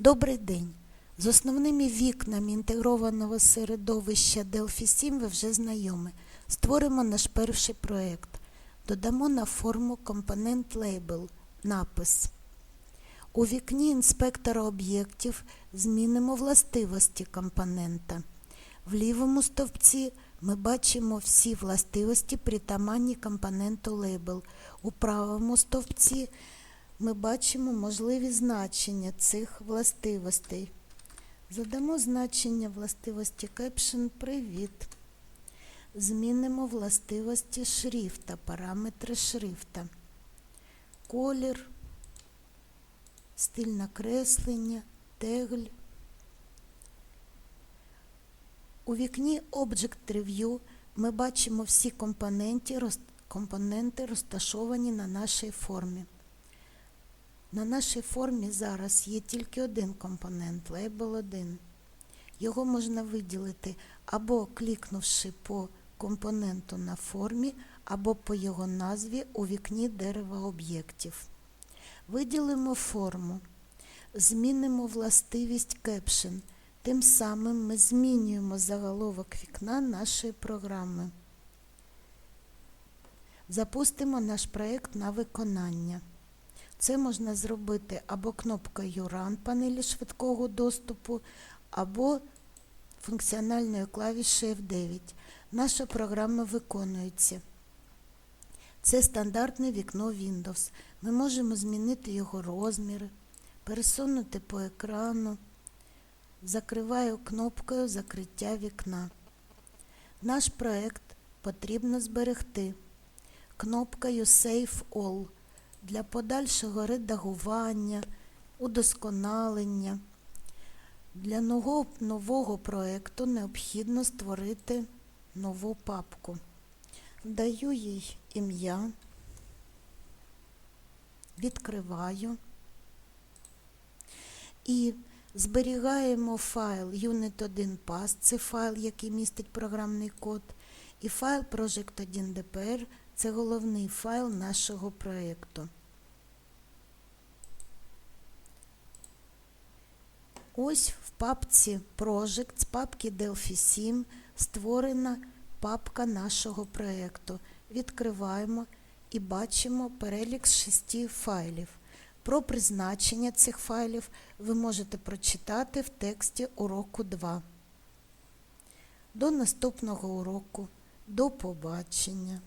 Добрий день! З основними вікнами інтегрованого середовища Delphi 7 ви вже знайомі. Створимо наш перший проєкт. Додамо на форму компонент Label напис. У вікні інспектора об'єктів змінимо властивості компонента. В лівому стовпці ми бачимо всі властивості притаманні компоненту Label. У правому стовпці ми бачимо можливі значення цих властивостей. Задамо значення властивості Caption Привіт. Змінимо властивості шрифта, параметри шрифта. Колір, стиль накреслення, тегль. У вікні Object Review ми бачимо всі компоненти, компоненти розташовані на нашій формі. На нашій формі зараз є тільки один компонент, лейбл 1. Його можна виділити або клікнувши по компоненту на формі, або по його назві у вікні дерева об'єктів. Виділимо форму, змінимо властивість Caption. Тим самим ми змінюємо заголовок вікна нашої програми. Запустимо наш проєкт на виконання. Це можна зробити або кнопкою Run панелі швидкого доступу, або функціональною клавішею F9. Наша програма виконується. Це стандартне вікно Windows. Ми можемо змінити його розміри, пересунути по екрану. Закриваю кнопкою закриття вікна. Наш проект потрібно зберегти кнопкою Save All для подальшого редагування, удосконалення. Для нового, проєкту необхідно створити нову папку. Даю їй ім'я, відкриваю і зберігаємо файл unit1pass, це файл, який містить програмний код, і файл project1dpr це головний файл нашого проєкту. Ось в папці Project з папки Delphi 7 створена папка нашого проєкту. Відкриваємо і бачимо перелік шести файлів. Про призначення цих файлів ви можете прочитати в тексті уроку 2. До наступного уроку. До побачення!